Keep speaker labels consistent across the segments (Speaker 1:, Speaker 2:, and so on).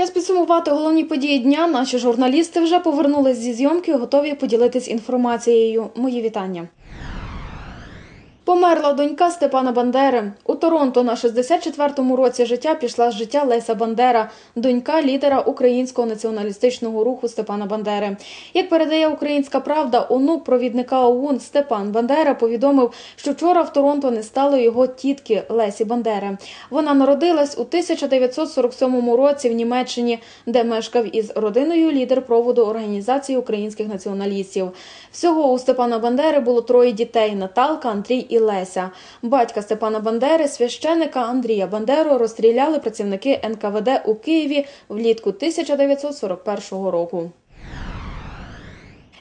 Speaker 1: Час підсумувати головні події дня. Наші журналісти вже повернулись зі зйомки, готові поділитись інформацією. Мої вітання. Померла донька Степана Бандери. У Торонто на 64-му році життя пішла з життя Леся Бандера, донька лідера українського націоналістичного руху Степана Бандери. Як передає Українська Правда, онук провідника ОУН Степан Бандера повідомив, що вчора в Торонто не стало його тітки Лесі Бандери. Вона народилась у 1947 році в Німеччині, де мешкав із родиною лідер проводу Організації українських націоналістів. Всього у Степана Бандери було троє дітей: Наталка, Андрій і Леся. Батька Степана Бандери, священика Андрія Бандеру, розстріляли працівники НКВД у Києві влітку 1941 року.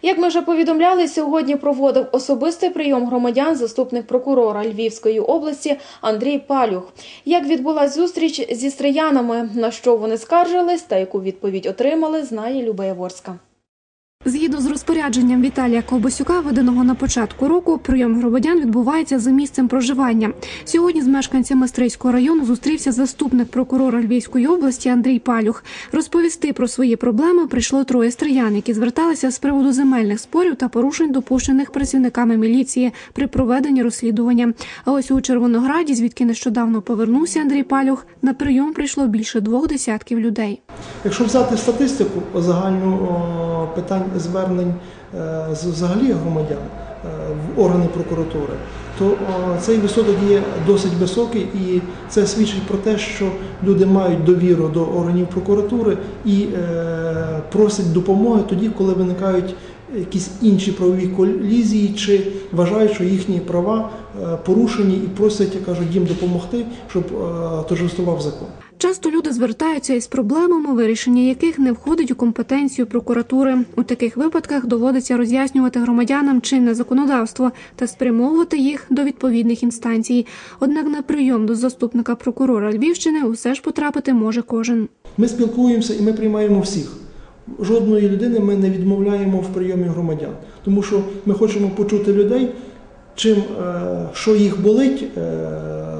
Speaker 1: Як ми вже повідомляли, сьогодні проводив особистий прийом громадян заступник прокурора Львівської області Андрій Палюх. Як відбулась зустріч зі стріянами, на що вони скаржились та яку відповідь отримали, знає Люба Яворська.
Speaker 2: Згідно з розпорядженням Віталія Ковбасюка, виданого на початку року, прийом громадян відбувається за місцем проживання. Сьогодні з мешканцями Стрийського району зустрівся заступник прокурора Львівської області Андрій Палюх. Розповісти про свої проблеми прийшло троє стриян, які зверталися з приводу земельних спорів та порушень, допущених працівниками міліції при проведенні розслідування. А ось у Червонограді, звідки нещодавно повернувся Андрій Палюх, на прийом прийшло більше двох десятків людей.
Speaker 3: Якщо взяти статистику загальну питань звернень е, взагалі громадян е, в органи прокуратури, то цей відсоток є досить високий, і це свідчить про те, що люди мають довіру до органів прокуратури і е, просять допомоги тоді, коли виникають якісь інші правові колізії, чи вважають, що їхні права е, порушені і просять, кажуть, їм допомогти, щоб е, торжествував закон.
Speaker 2: Часто люди звертаються із проблемами, вирішення яких не входить у компетенцію прокуратури. У таких випадках доводиться роз'яснювати громадянам чинне законодавство та спрямовувати їх до відповідних інстанцій. Однак на прийом до заступника прокурора Львівщини усе ж потрапити може кожен.
Speaker 3: Ми спілкуємося і ми приймаємо всіх. Жодної людини ми не відмовляємо в прийомі громадян, тому що ми хочемо почути людей, чим е, що їх болить е,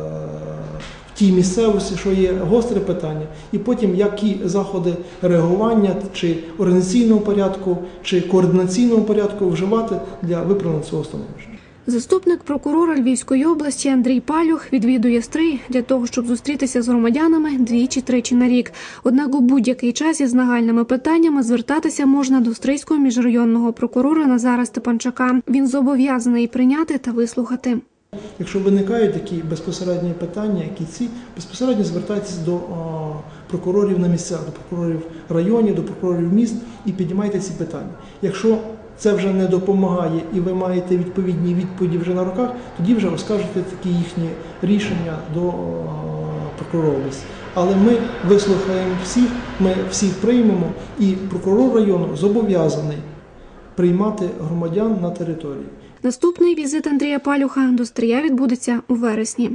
Speaker 3: тій місцевості, що є гостре питання, і потім які заходи реагування чи організаційного порядку, чи координаційного порядку вживати для виправлення цього становища.
Speaker 2: Заступник прокурора Львівської області Андрій Палюх відвідує стрий для того, щоб зустрітися з громадянами двічі-тричі на рік. Однак у будь-який час із нагальними питаннями звертатися можна до стрийського міжрайонного прокурора Назара Степанчака. Він зобов'язаний прийняти та вислухати.
Speaker 3: Якщо виникають такі безпосередні питання, які ці безпосередньо звертайтеся до прокурорів на місцях, до прокурорів районів, до прокурорів міст і піднімайте ці питання. Якщо це вже не допомагає і ви маєте відповідні відповіді вже на руках, тоді вже оскаржуйте такі їхні рішення до о, прокурора. Але ми вислухаємо всіх, ми всіх приймемо, і прокурор району зобов'язаний приймати громадян на території.
Speaker 2: Наступний візит Андрія Палюха до Стрия відбудеться у вересні.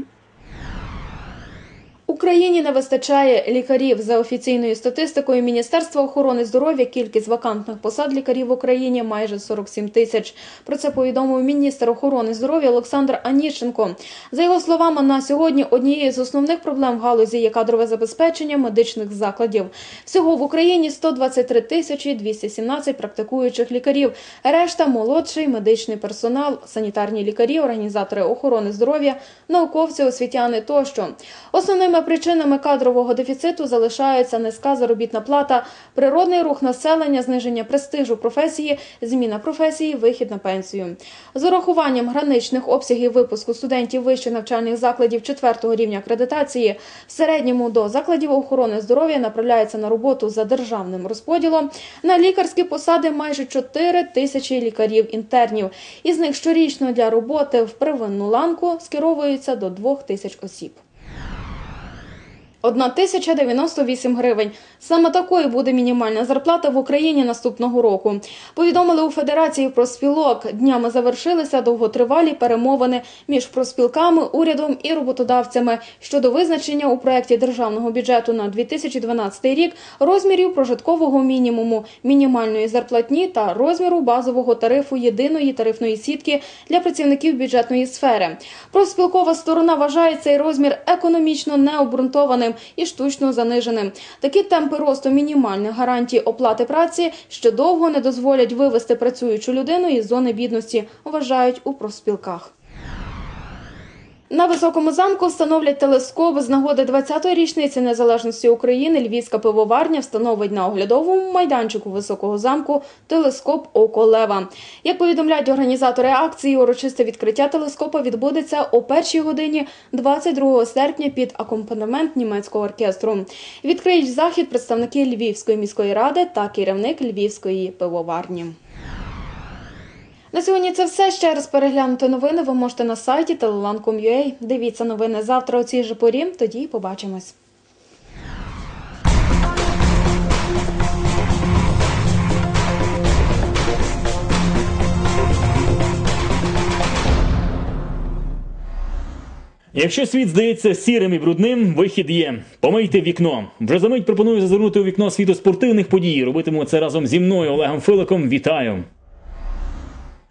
Speaker 1: Україні не вистачає лікарів за офіційною статистикою Міністерства охорони здоров'я. Кількість вакантних посад лікарів в Україні майже 47 тисяч. Про це повідомив міністр охорони здоров'я Олександр Аніщенко. За його словами, на сьогодні однією з основних проблем в галузі є кадрове забезпечення медичних закладів. Всього в Україні 123 тисячі 217 практикуючих лікарів. Решта молодший медичний персонал, санітарні лікарі, організатори охорони здоров'я, науковці, освітяни тощо. Основними причинами кадрового дефіциту залишаються низька заробітна плата, природний рух населення, зниження престижу професії, зміна професії, вихід на пенсію. З урахуванням граничних обсягів випуску студентів вищих навчальних закладів четвертого рівня акредитації в середньому до закладів охорони здоров'я направляється на роботу за державним розподілом. На лікарські посади майже 4 тисячі лікарів-інтернів. Із них щорічно для роботи в первинну ланку скеровується до 2 тисяч осіб. 1098 гривень. Саме такою буде мінімальна зарплата в Україні наступного року. Повідомили у Федерації проспілок. Днями завершилися довготривалі перемовини між проспілками, урядом і роботодавцями щодо визначення у проєкті державного бюджету на 2012 рік розмірів прожиткового мінімуму, мінімальної зарплатні та розміру базового тарифу єдиної тарифної сітки для працівників бюджетної сфери. Проспілкова сторона вважає цей розмір економічно необґрунтованим і штучно заниженим. Такі темпи темпи росту мінімальних гарантій оплати праці ще довго не дозволять вивести працюючу людину із зони бідності, вважають у профспілках. На високому замку встановлять телескоп з нагоди 20-ї річниці незалежності України. Львівська пивоварня встановить на оглядовому майданчику високого замку телескоп Око Лева. Як повідомляють організатори акції, урочисте відкриття телескопа відбудеться о першій годині 22 серпня під акомпанемент німецького оркестру. Відкриють захід представники Львівської міської ради та керівник Львівської пивоварні. На сьогодні це все. Ще раз переглянути новини ви можете на сайті telelan.com.ua. Дивіться новини завтра о цій же порі. Тоді побачимось.
Speaker 4: Якщо світ здається сірим і брудним, вихід є. Помийте вікно. Вже за мить пропоную зазирнути у вікно світу спортивних подій. Робитиму це разом зі мною Олегом Филиком. Вітаю.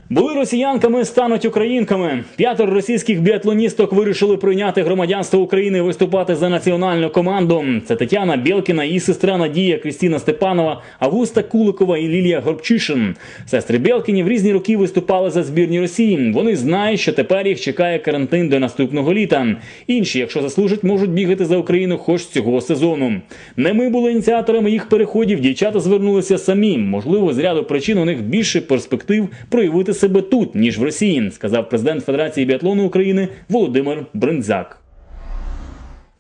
Speaker 4: Були росіянками, стануть українками. П'ятеро російських біатлоністок вирішили прийняти громадянство України і виступати за національну команду. Це Тетяна Білкіна, її сестра Надія, Крістіна Степанова, Августа Куликова і Лілія Горбчишин. Сестри Білкіні в різні роки виступали за збірні Росії. Вони знають, що тепер їх чекає карантин до наступного літа. Інші, якщо заслужать, можуть бігати за Україну хоч цього сезону. Не ми були ініціаторами їх переходів. Дівчата звернулися самі. Можливо, з ряду причин у них більше перспектив проявити себе тут, ніж в Росії, сказав президент Федерації біатлону України Володимир Бринзак.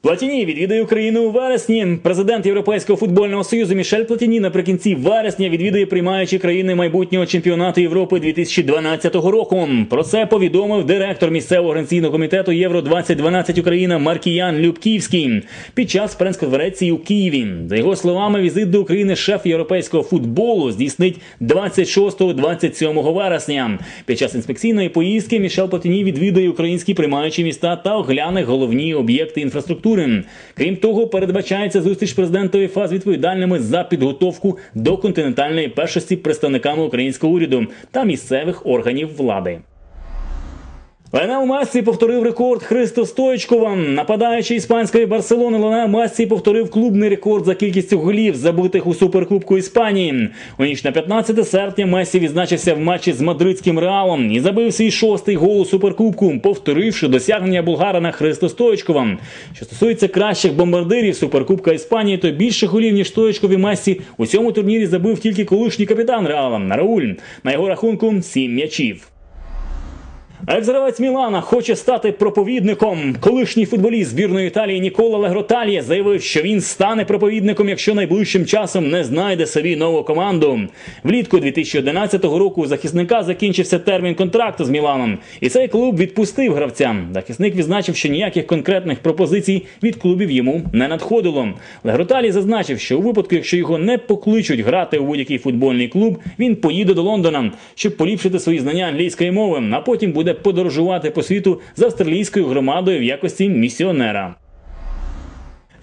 Speaker 4: Платіні відвідає Україну у вересні. Президент Європейського футбольного союзу Мішель Платіні наприкінці вересня відвідає приймаючі країни майбутнього чемпіонату Європи 2012 року. Про це повідомив директор місцевого організаційного комітету Євро 2012 Україна Маркіян Любківський під час прес-конференції у Києві. За його словами, візит до України шеф європейського футболу здійснить 26-27 вересня. Під час інспекційної поїздки Мішель Платіні відвідає українські приймаючі міста та огляне головні об'єкти інфраструктури. Крім того, передбачається зустріч президента УЄФА з відповідальними за підготовку до континентальної першості представниками українського уряду та місцевих органів влади. Леонел Мессі повторив рекорд Христо Стоїчкова. Нападаючи іспанської Барселони, Леонел Мессі повторив клубний рекорд за кількістю голів, забитих у суперкубку Іспанії. У ніч на 15 серпня Мессі відзначився в матчі з мадридським реалом і забив свій шостий гол у суперкубку, повторивши досягнення булгарина Христо Стоїчкова. Що стосується кращих бомбардирів суперкубка Іспанії, то більше голів ніж Стоїчкові Мессі у цьому турнірі забив тільки колишній капітан Реала Рауль. На його рахунку сім м'ячів. Екс-гравець Мілана хоче стати проповідником. Колишній футболіст збірної Італії Нікола Легроталія заявив, що він стане проповідником, якщо найближчим часом не знайде собі нову команду. Влітку 2011 року у захисника закінчився термін контракту з Міланом, і цей клуб відпустив гравця. Захисник відзначив, що ніяких конкретних пропозицій від клубів йому не надходило. Легроталій зазначив, що у випадку, якщо його не покличуть грати у будь-який футбольний клуб, він поїде до Лондона, щоб поліпшити свої знання англійської мови, а потім буде подорожувати по світу з австралійською громадою в якості місіонера.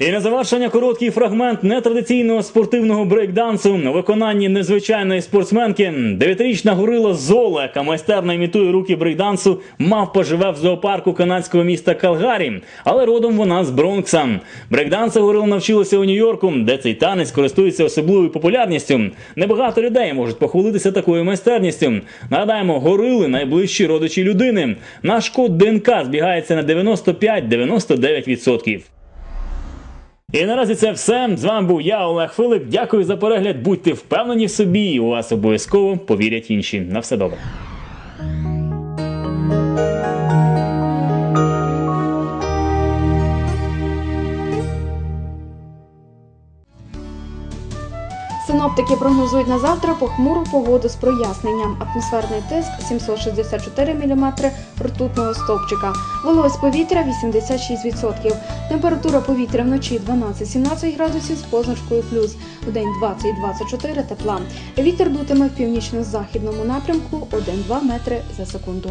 Speaker 4: І на завершення короткий фрагмент нетрадиційного спортивного брейкдансу у виконанні незвичайної спортсменки. Дев'ятирічна горила Зола, яка майстерно імітує руки брейкдансу, мавпа живе в зоопарку канадського міста Калгарі, але родом вона з Бронкса. Брейкданса горила навчилася у Нью-Йорку, де цей танець користується особливою популярністю. Небагато людей можуть похвалитися такою майстерністю. Нагадаємо, горили найближчі родичі людини. Наш код ДНК збігається на 95-99%. І наразі це все. З вами був я, Олег Филип. Дякую за перегляд. Будьте впевнені в собі, і у вас обов'язково повірять інші. На все добре.
Speaker 1: Синоптики прогнозують на завтра похмуру погоду з проясненням. Атмосферний тиск 764 мм ртутного стовпчика. Вологість повітря 86%. Температура повітря вночі 12-17 градусів з позначкою плюс. Вдень 20-24 тепла. Вітер дутиме в північно-західному напрямку 1-2 метри за секунду.